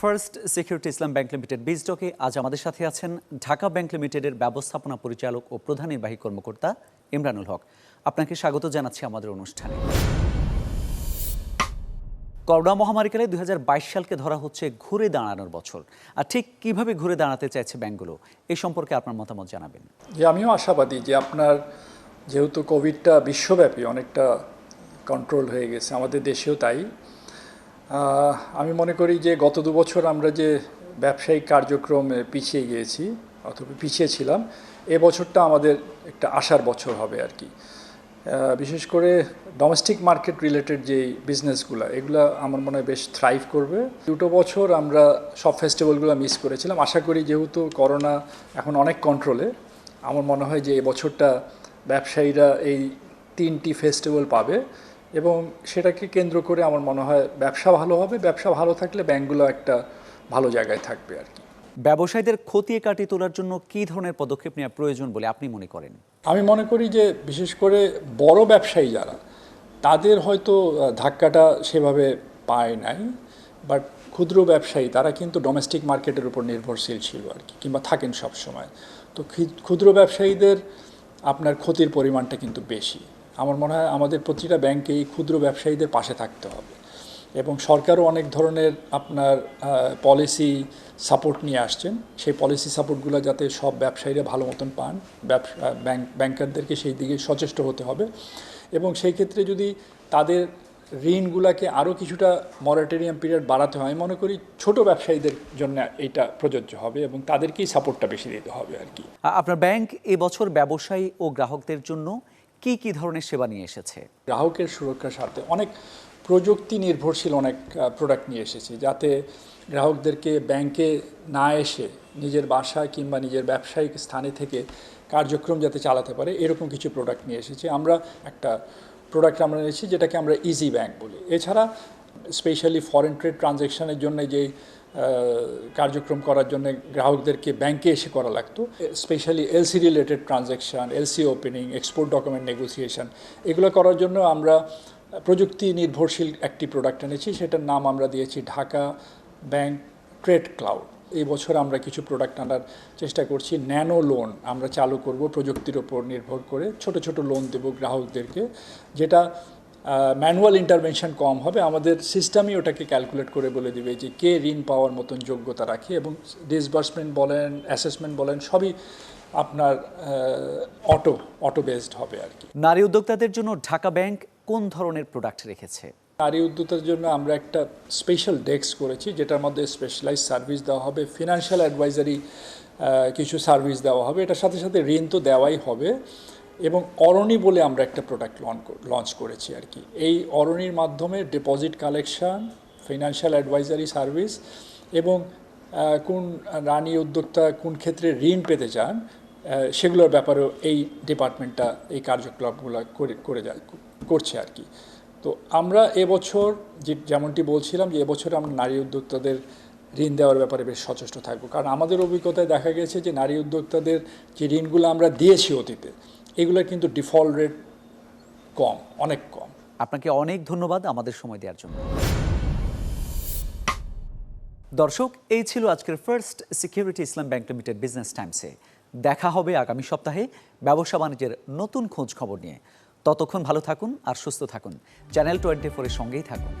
First security Islam bank limited বিজডকে আজ আমাদের সাথে আছেন ঢাকা ব্যাংক লিমিটেডের ব্যবস্থাপনা পরিচালক ও প্রধান নির্বাহী কর্মকর্তা ইমরানুল হক। আপনাকে স্বাগত জানাচ্ছি আমাদের অনুষ্ঠানে। করোনা মহামারীকালে দুই হাজার বাইশ সালকে ধরা হচ্ছে ঘুরে দাঁড়ানোর বছর। আর ঠিক কীভাবে ঘুরে দাঁড়াতে চাইছে ব্যাংকগুলো এই সম্পর্কে আপনার মতামত জানাবেন। যে আমিও আশাবাদী যে আপনার যেহেতু কোভিডটা বিশ্বব্যাপী অনেকটা কন্ট্রোল হয়ে গেছে, আমাদের দেশেও তাই। আমি মনে করি যে গত দু বছর আমরা যে ব্যবসায়িক কার্যক্রমে পিছিয়ে গিয়েছি, অথবা পিছিয়ে ছিলাম, এ বছরটা আমাদের একটা আশার বছর হবে আর কি। বিশেষ করে ডোমেস্টিক মার্কেট রিলেটেড যে বিজনেসগুলো এগুলো আমার মনে হয় বেশ থ্রাইভ করবে। দুটো বছর আমরা সব ফেস্টিভ্যালগুলো মিস করেছিলাম। আশা করি যেহেতু করোনা এখন অনেক কন্ট্রোলে আমার মনে হয় যে এই বছরটা ব্যবসায়ীরা এই তিনটি ফেস্টিভ্যাল পাবে। এবং সেটাকে কেন্দ্র করে আমার মনে হয় ব্যবসা ভালো হবে। ব্যবসা ভালো থাকলে ব্যাংকগুলো একটা ভালো জায়গায় থাকবে আর কি। ব্যবসায়ীদের খতিয়ে কাটিয়ে তোলার জন্য কী ধরনের পদক্ষেপ নেওয়া প্রয়োজন বলে আপনি মনে করেন? আমি মনে করি যে বিশেষ করে বড় ব্যবসায়ী যারা তাদের হয়তো ধাক্কাটা সেভাবে পায় নাই বাট ক্ষুদ্র ব্যবসায়ী তারা কিন্তু ডোমেস্টিক মার্কেটের উপর নির্ভরশীল ছিল আর কি কিংবা থাকেন সব সময় তো ক্ষি- ক্ষুদ্র ব্যবসায়ীদের আপনার ক্ষতির পরিমাণটা কিন্তু বেশি। আমার মনে হয় আমাদের প্রতিটা ব্যাংকে এই ক্ষুদ্র ব্যবসায়ীদের পাশে থাকতে হবে। এবং সরকারও অনেক ধরনের আপনার পলিসি সাপোর্ট নিয়ে আসছেন। সেই পলিসি সাপোর্টগুলো যাতে সব ব্যবসায়ীরা ভালো মতন পান, ব্যবসা ব্যাংক ব্যাংকারদেরকে সেই দিকে সচেষ্ট হতে হবে। এবং সেই ক্ষেত্রে যদি তাদের ঋণগুলোকে আরও কিছুটা মরাটেরিয়াম পিরিয়ড বাড়াতে হয় মনে করি ছোট ব্যবসায়ীদের জন্য এটা প্রযোজ্য হবে এবং তাদেরকেই সাপোর্টটা বেশি দিতে হবে আর কি। আপনার ব্যাংক এবছর ব্যবসায়ী ও গ্রাহকদের জন্য কি কি ধরনের সেবা নিয়ে এসেছে? গ্রাহকের সুরক্ষার স্বার্থে অনেক প্রযুক্তি নির্ভরশীল অনেক প্রোডাক্ট নিয়ে এসেছি, যাতে গ্রাহকদেরকে ব্যাংকে না এসে নিজের বাসা কিংবা নিজের ব্যবসায়িক স্থানে থেকে কার্যক্রম যাতে চালাতে পারে, এরকম কিছু প্রোডাক্ট নিয়ে এসেছি। আমরা একটা প্রোডাক্ট আমরা নিয়েছি যেটাকে আমরা ইজি ব্যাংক বলি। এছাড়া স্পেশালি ফরেন ট্রেড ট্রানজ্যাকশনের জন্য যে কার্যক্রম করার জন্য গ্রাহকদেরকে ব্যাংকে এসে করা লাগতো। Specially LC related transaction LC opening export document negotiation এগুলো করার জন্য আমরা প্রযুক্তি নির্ভরশীল একটি প্রোডাক্ট এনেছি। সেটার নাম আমরা দিয়েছি ঢাকা ব্যাংক ট্রেড ক্লাউড এই বছর আমরা কিছু প্রোডাক্ট আনার চেষ্টা করছি। ন্যানো লোন আমরা চালু করব প্রযুক্তির ওপর নির্ভর করে। ছোট ছোট লোন দেব গ্রাহকদেরকে, যেটা ম্যানুয়াল ইন্টারভেনশন কম হবে আমাদের সিস্টেমই ওটাকে ক্যালকুলেট করে বলে দিবে যে কে ঋণ পাওয়ার মতন যোগ্যতা রাখে এবং ডিসবার্সমেন্ট বলেন অ্যাসেসমেন্ট বলেন সবই আপনার অটো অটো বেসড হবে আর কি। নারী উদ্যোক্তাদের জন্য ঢাকা ব্যাংক কোন ধরনের প্রোডাক্ট রেখেছে? নারী উদ্যোক্তার জন্য আমরা একটা স্পেশাল ডেস্ক করেছি যেটার মধ্যে স্পেশালাইজ সার্ভিস দেওয়া হবে ফিনান্সিয়াল অ্যাডভাইজারি কিছু সার্ভিস দেওয়া হবে। এটার সাথে সাথে ঋণ তো দেওয়াই হবে। এবং অরণি বলে আমরা একটা প্রোডাক্ট লঞ্চ করেছি আর কি। এই অরণির মাধ্যমে deposit collection financial advisory service এবং কোন রানী উদ্যোক্তা কোন ক্ষেত্রে ঋণ পেতে চান সেগুলোর ব্যাপারেও এই ডিপার্টমেন্টটা এই কার্যকলাপগুলো করে করে যায় করছে আর কি। তো আমরা এবছর যে, যেমনটি বলছিলাম যে এবছর আমরা নারী উদ্যোক্তাদের ঋণ দেওয়ার ব্যাপারে বেশ সচেষ্ট থাকব। কারণ আমাদের অভিজ্ঞতায় দেখা গেছে যে নারী উদ্যোক্তাদের যে ঋণগুলো আমরা দিয়েছি অতীতে এগুলোর কিন্তু ডিফল্ট রেট কম, অনেক কম। আপনাকে অনেক ধন্যবাদ আমাদের সময় দেওয়ার জন্য। দর্শক, এই ছিল আজকের first security Islam bank limited business টাইমসে। দেখা হবে আগামী সপ্তাহে ব্যবসা বাণিজ্যের নতুন খোঁজ খবর নিয়ে। ততক্ষণ ভালো থাকুন আর সুস্থ থাকুন। চ্যানেল টোয়েন্টি ফোরের সঙ্গেই থাকুন।